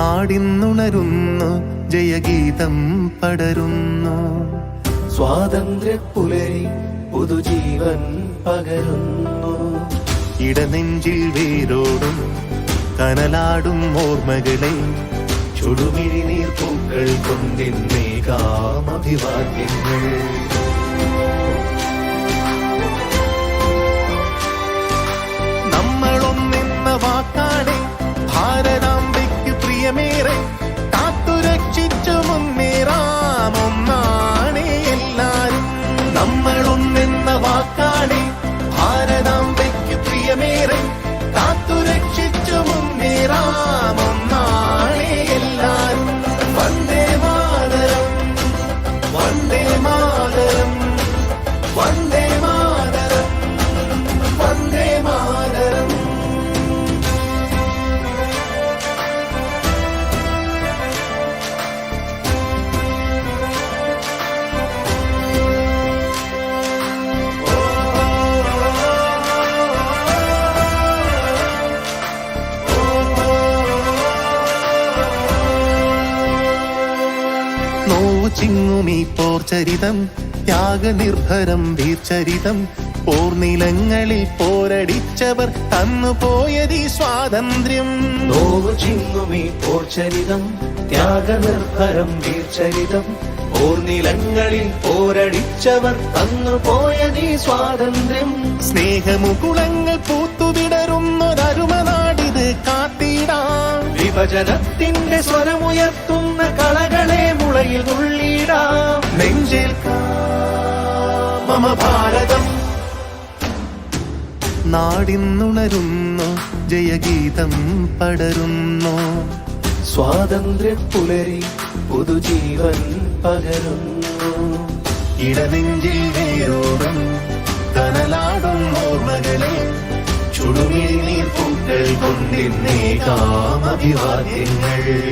നാടിന്നുണരുന്നു ജയഗീതം പടരുന്നു. സ്വാതന്ത്ര്യ പുലരി പുതുജീവൻ പകരുന്നു. ഇടനെഞ്ചിൽ വേരോടും കനലാടും ഓർമ്മകളെ ചുടുമിഴി പൂക്കൾ കൊണ്ടിന്നേകാമഭിവാദ്യങ്ങൾ പ്രിയമേറെ കാത്തുരക്ഷിച്ചു മുന്നേറാം ചിങ്ങുമീ പോർചരിതം ത്യാഗനിർഭരം വീർചരിതം പോർനിലങ്ങളിൽ പോരടിച്ചവർ തന്നുപോയതീ സ്വാതന്ത്ര്യം. നോവു ചിങ്ങുമീ പോർച്ചരിതം ത്യാഗനിർഭരം വീർചരിതം പോർനിലങ്ങളിൽ പോരടിച്ചവർ തന്നുപോയതീ സ്വാതന്ത്ര്യം. സ്നേഹമുകുളങ്ങൾ പൂത്തുവിടരുന്നൊരരുമനാടിത് കാത്തിടാം. വിഭജനത്തിന്റെ സ്വരമുയർത്തുന്ന കളകളെ മുളയിൽ ഉള്ളിടാം നെഞ്ചിൽ മമ ഭാരതം. നാടിന്നുണരുന്നു ജയഗീതം പടരുന്നു. സ്വാതന്ത്ര്യ പുലരി പുതുജീവൻ പകരുന്നു. ഇടനെഞ്ചിൽ വേരോടും ഓർമ്മകളെ ചുടുമിഴി പൂക്കൾ കൊണ്ടിന്നേകാമഭിവാദ്യങ്ങൾ നമ്മളൊന്നെന്ന